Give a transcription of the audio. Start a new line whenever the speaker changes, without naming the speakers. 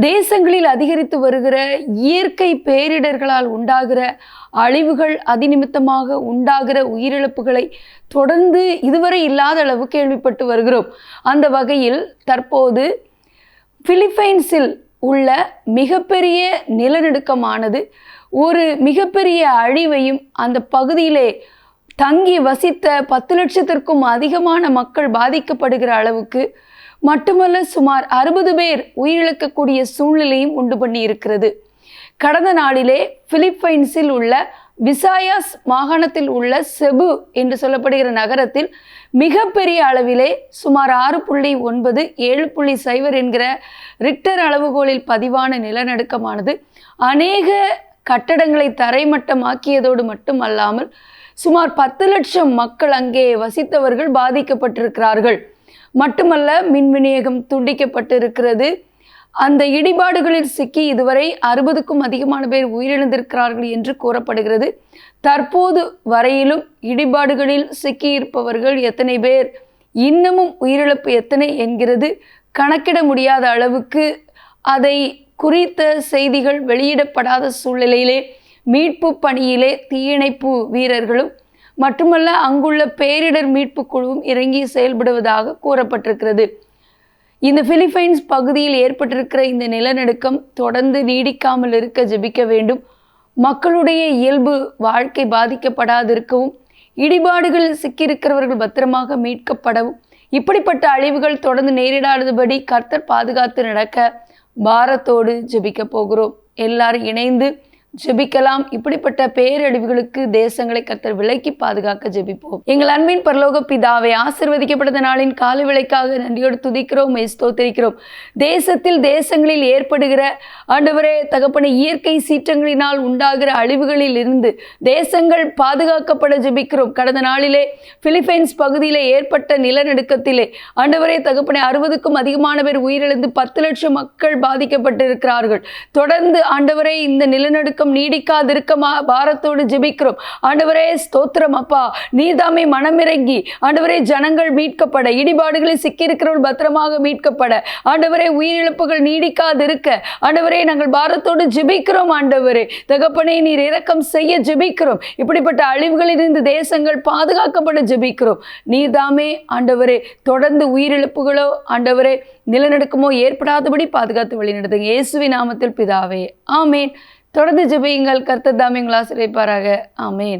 தேசங்களில் அதிகரித்து வருகிற இயற்கை பேரிடர்களால் உண்டாகிற அழிவுகள் அதிநிமித்தமாக உண்டாகிற உயிரிழப்புகளை தொடர்ந்து இதுவரை இல்லாத அளவு கேள்விப்பட்டு வருகிறோம். அந்த வகையில் தற்போது பிலிப்பைன்ஸில் உள்ள மிகப்பெரிய நிலநடுக்கமானது ஒரு மிகப்பெரிய அழிவையும் அந்த பகுதியிலே தங்கி வசித்த பத்து லட்சத்திற்கும் அதிகமான மக்கள் பாதிக்கப்படுகிற அளவுக்கு மட்டுமல்ல சுமார் அறுபது பேர் உயிரிழக்கக்கூடிய சூழ்நிலையும் உண்டு பண்ணி இருக்கிறது. கடந்த நாளிலே பிலிப்பைன்ஸில் உள்ள விசாயாஸ் மாகாணத்தில் உள்ள செபு என்று சொல்லப்படுகிற நகரத்தில் மிகப்பெரிய அளவிலே சுமார் ஆறு புள்ளி ஒன்பது ஏழு புள்ளி சைவர் என்கிற ரிக்டர் அளவுகோலில் பதிவான நிலநடுக்கமானது அநேக கட்டடங்களை தரைமட்டமாக்கியதோடு மட்டுமல்லாமல் சுமார் பத்து லட்சம் மக்கள் அங்கே வசித்தவர்கள் பாதிக்கப்பட்டிருக்கிறார்கள். மட்டுமல்ல மின் விநியோகம் துண்டிக்கப்பட்டு இருக்கிறது அந்த இடிபாடுகளில் சிக்கி இதுவரை அறுபதுக்கும் அதிகமான பேர் உயிரிழந்திருக்கிறார்கள் என்று கூறப்படுகிறது. தற்போது வரையிலும் இடிபாடுகளில் சிக்கியிருப்பவர்கள் எத்தனை பேர்? இன்னமும் உயிரிழப்பு எத்தனை என்கிறது? கணக்கிட முடியாத அளவுக்கு அதை குறித்த செய்திகள் வெளியிடப்படாத சூழ்நிலையிலே மீட்பு பணியிலே தீயணைப்பு வீரர்களும் மட்டுமல்ல அங்குள்ள பேரிடர் மீட்பு குழுவும் இறங்கி செயல்படுவதாக கூறப்பட்டிருக்கிறது. இந்த பிலிப்பைன்ஸ் பகுதியில் ஏற்பட்டிருக்கிற இந்த நிலநடுக்கம் தொடர்ந்து நீடிக்காமல் இருக்க ஜெபிக்க வேண்டும். மக்களுடைய இயல்பு வாழ்க்கை பாதிக்கப்படாதிருக்கவும் இடிபாடுகளில் சிக்கியிருக்கிறவர்கள் பத்திரமாக மீட்கப்படவும் இப்படிப்பட்ட அழிவுகள் தொடர்ந்து நேரிடாதபடி கர்த்தர் பாதுகாத்து நடக்க பாரத்தோடு ஜெபிக்க போகிறோம். எல்லாரும் இணைந்து ஜெபிக்கலாம். இப்படிப்பட்ட பேரழிவுகளுக்கு தேசங்களை கத்தர் விலக்கி பாதுகாக்க ஜெபிப்போம். எங்கள் அன்பின் பரலோக பிதாவை ஆசிர்வதிக்கப்பட்ட நாளின் கால விலைக்காக நன்றியோடு துதிக்கிறோம் ஸ்தோத்திரிக்கிறோம். தேசத்தில் தேசங்களில் ஏற்படுகிற ஆண்டவரே தகப்பன இயற்கை சீற்றங்களினால் உண்டாகிற அழிவுகளில் இருந்து தேசங்கள் பாதுகாக்கப்பட ஜெபிக்கிறோம். கடந்த நாளிலே பிலிப்பைன்ஸ் பகுதியிலே ஏற்பட்ட நிலநடுக்கத்திலே ஆண்டவரே தகப்பனை அறுபதுக்கும் அதிகமான பேர் உயிரிழந்து பத்து லட்சம் மக்கள் பாதிக்கப்பட்டிருக்கிறார்கள். தொடர்ந்து ஆண்டவரே இந்த நிலநடுக்கம் பக்கம் நீடிக்காதிருக்கமா பாரத்தோடு ஜெபிக்கிறோம். ஆண்டவரே ஸ்தோத்திரம் அப்பா. நீதாமே மனமிறங்கி ஆண்டவரே ஜனங்கள் மீட்கப்பட இடிபாடுகளில் சிக்கியிருக்கிறவர்கள் பத்திரமாக மீட்கப்பட ஆண்டவரே உயிரிழப்புகள் நீடிக்காதிருக்க ஆண்டவரே நாங்கள் பாரத்தோடு ஜெபிக்கிறோம் ஆண்டவரே. தகப்பனே நீர் இறக்கம் செய்ய ஜெபிக்கிறோம். இப்படிப்பட்ட அழிவுகளிலிருந்து தேசங்கள் பாதுகாக்கப்பட ஜெபிக்கிறோம். நீதாமே ஆண்டவரே தொடர்ந்து உயிரிழப்புகளோ ஆண்டவரே நிலநடுக்கமோ ஏற்படாதபடி பாதுகாத்து வழிநடத்துங்க. இயேசுவி நாமத்தில் பிதாவே ஆமேன். தொடர்ந்து ஜெபியுங்கள் கர்த்தர் தாமே உங்கள் ஆசிரியப்பாராக ஆமேன்.